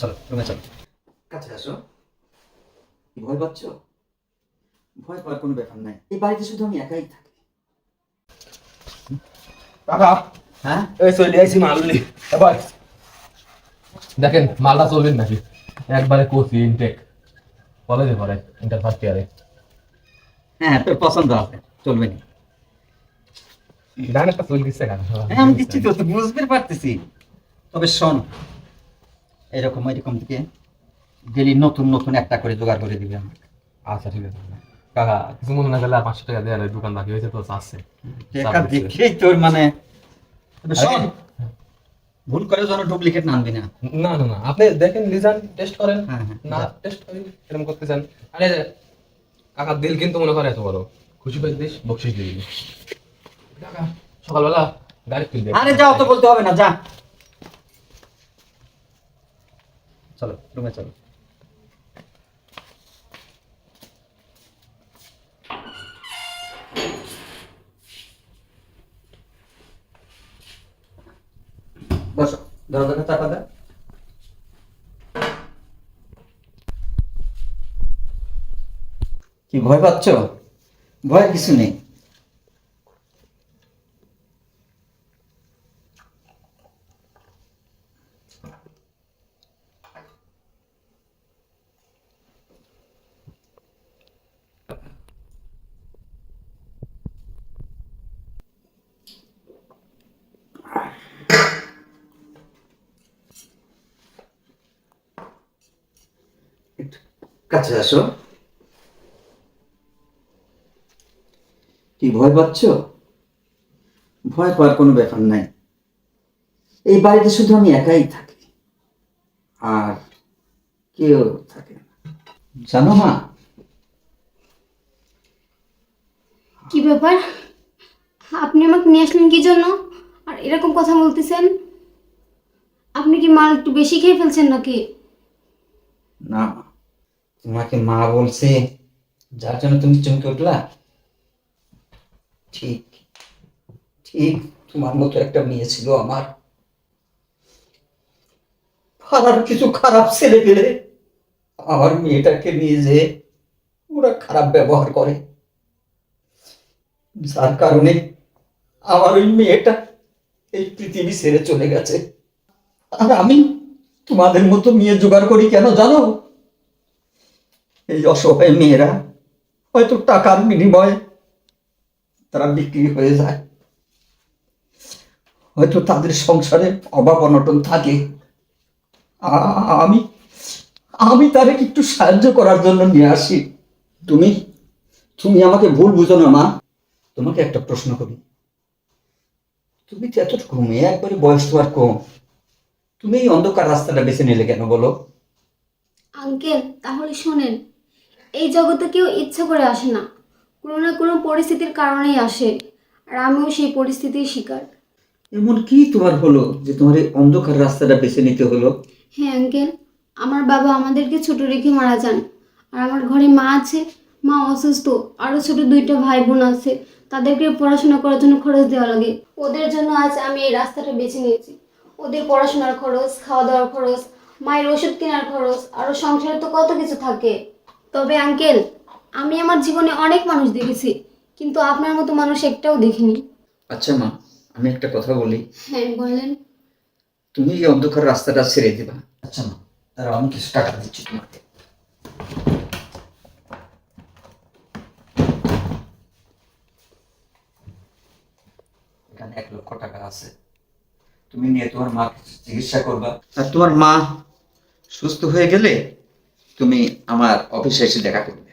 চলো রুমে চলো। কাছে আসো। ভয় পাচ্ছ? ভয় পাওয়ার কোনো ব্যাপার নাই। এই বাড়িতে শুধু আমি একাই থাকি। কাকা! হ্যাঁ? এই চলে আইছি মাললি এবার দেখেন মালটা চলবেন নাকি? একবারে কোচি ইনটেক কলেজে পড়ে ইন্টার ফার্স্ট ইয়ারে হ্যাঁ তোর পছন্দ আছে চলবে না। গান একটা চলে দিচ্ছে গান হ্যাঁ আমি দিচ্ছি তো বুঝতে পারতেছি। তবে শোন এরকম এরকম থেকে ডেলি নতুন নতুন একটা করে জোগাড় করে দিবে আমাকে আচ্ছা ঠিক আছে। কাকা কিছু মনে না গেলে পাঁচশো টাকা দেওয়ার দোকান বাকি হয়েছে তো টাকা দেখেই তোর মানে। শোন। ভুল করে যেন ডুপ্লিকেট না আনবি না। না না না। আপনি দেখেন লিজান টেস্ট করেন। হ্যাঁ, হ্যাঁ। না টেস্ট করেন এরকম করতে চান আরে কাকা দিল কিন্তু মনে করে এত বড়। খুশি পেয়ে দিস বকশিস দিয়ে দিস কাকা সকালবেলা গাড়ি তুলবে আরে যাও তো বলতে হবে না যা। চলো রুমে চলো। দাও। কি ভয় পাচ্ছ? ভয়ের কিছু নেই একটু কাছে আসো। কি ভয় পাচ্ছ? ভয় পাওয়ার কোনো ব্যাপার নাই। এই বাড়িতে শুধু আমি একাই থাকি আর কেউ থাকে না। জানো মা? কি ব্যাপার? আপনি আমাকে নিয়ে আসলেন কি জন্য? আর এরকম কথা বলতেছেন? আপনি কি মাল একটু বেশি খেয়ে ফেলছেন নাকি? না মা। তোমাকে মা বলছে, যার জন্য তুমি চমকে উঠলা? ঠিক ঠিক, তোমার মতো একটা মেয়ে ছিল আমার। পাড়ার কিছু খারাপ ছেলে পেলে আমার মেয়েটাকে নিয়ে যে ওরা খারাপ ব্যবহার করে। যার কারণে আমার ওই মেয়েটা এই পৃথিবী ছেড়ে চলে গেছে। আর আমি তোমাদের মতো মেয়ে জোগাড় করি কেন জানো? এই অসহায় মেয়েরা, হয়তো টাকার বিনিময়ে তারা বিক্রি হয়ে যায়। হয়তো তাদের সংসারে অভাব অনটন থাকে। আমি আমি তাদেরকে একটু সাহায্য করার জন্য নিয়ে আসি। তুমি তুমি আমাকে ভুল বুঝো না, মা। তোমাকে একটা প্রশ্ন করি। তুমি তো এতটুকু মেয়ে, একবারে বয়স তোমার কম। তুমি এই অন্ধকার রাস্তাটা বেছে নিলে কেন বলো? আঙ্কেল, তাহলে শোনেন। এই জগতে কেউ ইচ্ছা করে আসে না। কোনো না কোনো পরিস্থিতির কারণেই আসে আর আমিও সেই পরিস্থিতির শিকার। এমন কি তোমার হলো যে তোমার এই অন্ধকার রাস্তাটা বেছে নিতে হলো? হ্যাঁ আঙ্কেল আমার বাবা আমাদেরকে ছোট রেখে মারা যান আর আমার ঘরে মা আছে মা অসুস্থ আরও ছোট দুইটা ভাই বোন আছে তাদেরকে পড়াশোনা করার জন্য খরচ দেওয়া লাগে। ওদের জন্য আজ আমি এই রাস্তাটা বেছে নিয়েছি। ওদের পড়াশোনার খরচ খাওয়া দাওয়ার খরচ মায়ের ওষুধ কেনার খরচ আরও সংসারে তো কত কিছু থাকে। তবে আঙ্কেল আমি আমার জীবনে অনেক মানুষ দেখেছি কিন্তু আপনার মতো মানুষ একটাও দেখিনি। আচ্ছা মা আমি একটা কথা বলি। হ্যাঁ বললেন তুমি এই অন্ধকার রাস্তাটা ছেড়ে দিবা। আচ্ছা মা তারা আমি কিছু টাকা দিচ্ছি তোমাকে। এখানে এক লক্ষ টাকা আছে। তুমি নিয়ে তোমার মাকে চিকিৎসা করবা। আর তোমার মা সুস্থ হয়ে গেলে তুমি আমার অফিসে এসে দেখা করবে।